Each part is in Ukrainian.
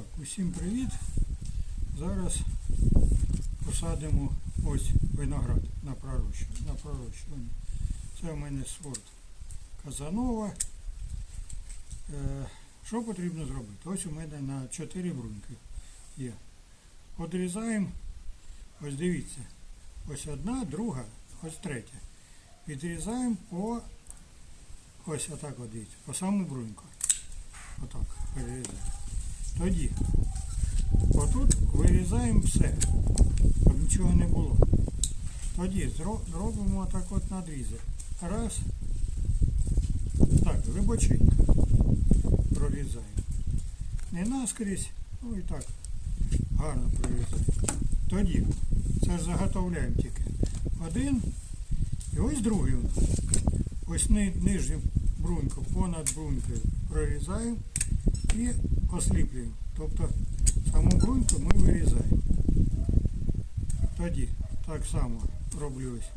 Так, усім привіт. Зараз посадимо ось виноград на пророщування. На пророщування. Це у мене сорт Казанова. Е, що потрібно зробити? Ось у мене на 4 бруньки є. Одрізаємо, ось дивіться, ось одна, друга, ось третя. Відрізаємо по ось отак от дивіться, по саму бруньку. Отак перерізаємо. Тоді отут вирізаємо все, щоб нічого не було. Тоді зробимо отак от надрізи. Раз. Так, глибоченько прорізаємо. Не наскрізь, ну і так гарно прорізаємо. Тоді це ж заготовляємо тільки. Один і ось другий. у нас. Ось нижню бруньку понад брунькою прорізаємо і осліплюємо. Тобто саму бруньку ми вирізаємо. Тоді так само роблю ось.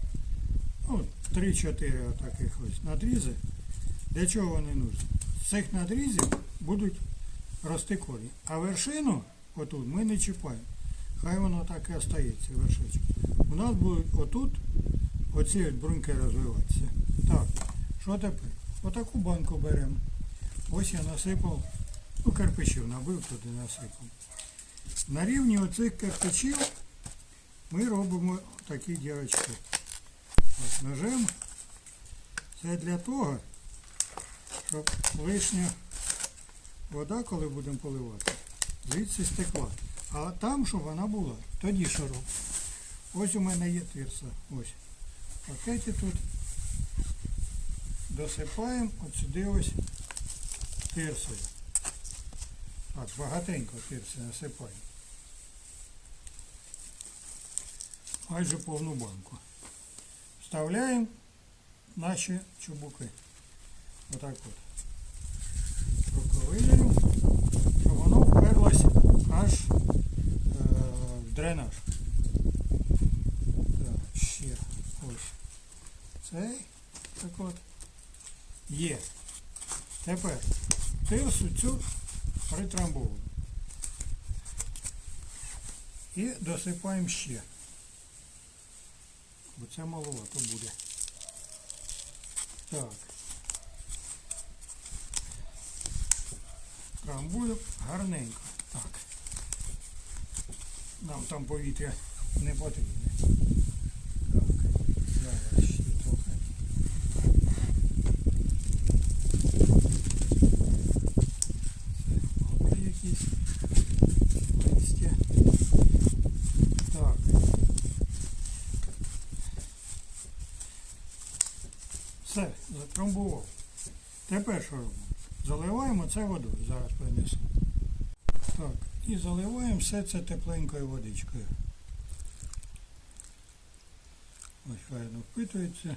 Ну, 3-4 таких ось надрізи. Для чого вони нужні? З цих надрізів будуть рости корінь. А вершину отут ми не чіпаємо. Хай воно так і остається, вершечок. У нас будуть отут оці бруньки розвиватися. Так, що тепер? Отаку банку беремо. Ось я насипав, ну кирпичів набив, туди насипав. На рівні оцих кирпичів ми робимо такі дірочки. Ось ножем. Це для того, щоб лишня вода, коли будемо поливати, звідси стекла. А там, щоб вона була, тоді що робимо? Ось у мене є тирса. Ось. Пакеті тут досипаємо от сюди ось тирсою. Так, багатенько тирси насипаємо. Майже повну банку. Вставляємо наші чубуки. Отак от. Проковилюємо, щоб воно вперлось аж е, в дренаж. Так, ще ось цей. Так от. Є. Тепер тирсу цю притрамбовуємо. І досипаємо ще. Бо це маловато буде. Так. Трамбую гарненько. Так. Нам там повітря не потрібне. Так. Зараз ще трохи. Це малки якісь листя. Так. Все, затрамбував. Тепер що робимо? Заливаємо це водою, зараз принесу. Так, і заливаємо все це тепленькою водичкою. Ось хай воно впитується.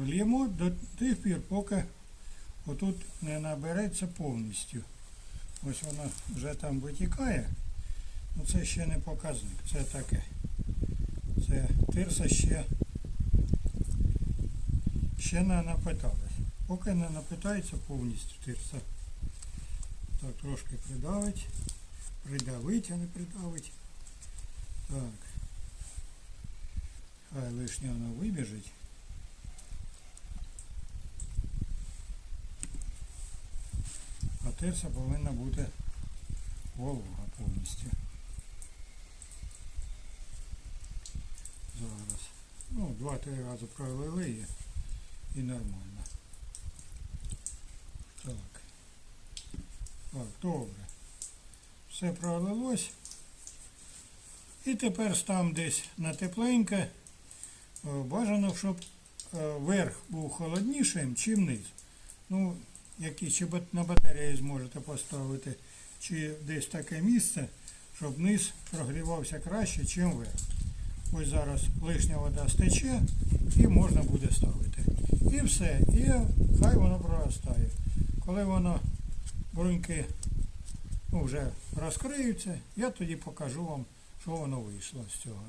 Л'ємо до тих пір, поки отут не набереться повністю. Ось воно вже там витікає. Ну це ще не показник, це таке. Це тирса ще ще не напиталась. Поки не напитається повністю тирса. Так, трошки придавить. Придавить, а не придавить. Так. Хай лишнє воно вибіжить. А тирса повинна бути волога повністю. Зараз. Ну, два-три рази пролили її і нормально. Так. Так, добре. Все пролилось. І тепер став десь на тепленьке. Е, Бажано, щоб е, верх був холоднішим, чим низ. Ну, які чи на батареї зможете поставити, чи десь таке місце, щоб низ прогрівався краще, ніж верх. Ось зараз лишня вода стече і можна буде ставити. І все. І хай воно проростає. Коли воно бруньки ну, вже розкриються, я тоді покажу вам, що воно вийшло з цього.